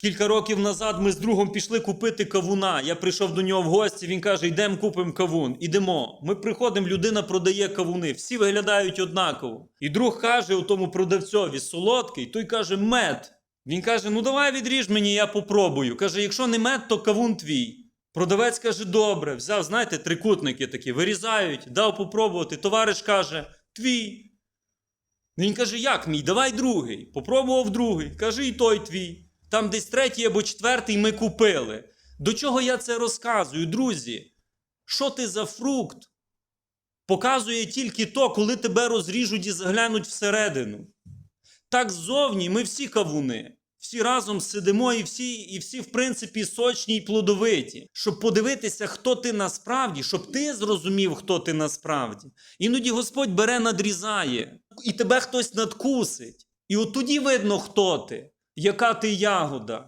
Кілька років назад ми з другом пішли купити кавуна. Я прийшов до нього в гості. Він каже: йдемо купимо кавун. Ідемо. Ми приходимо, людина продає кавуни. Всі виглядають однаково. І друг каже у тому продавцьові солодкий, той каже мед. Він каже: Ну давай відріж мені, я попробую. Каже: якщо не мед, то кавун твій. Продавець каже: добре, взяв, знаєте, трикутники такі, вирізають, дав попробувати. Товариш каже: твій. Він каже: як мій? Давай другий. Попробував другий. Каже, і той твій. Там десь третій або четвертий ми купили. До чого я це розказую, друзі? Що ти за фрукт? Показує тільки то, коли тебе розріжуть і заглянуть всередину. Так ззовні ми всі кавуни. Всі разом сидимо і всі, і всі, в принципі, сочні й плодовиті, щоб подивитися, хто ти насправді, щоб ти зрозумів, хто ти насправді. Іноді Господь бере, надрізає, і тебе хтось надкусить. І от тоді видно, хто ти, яка ти ягода.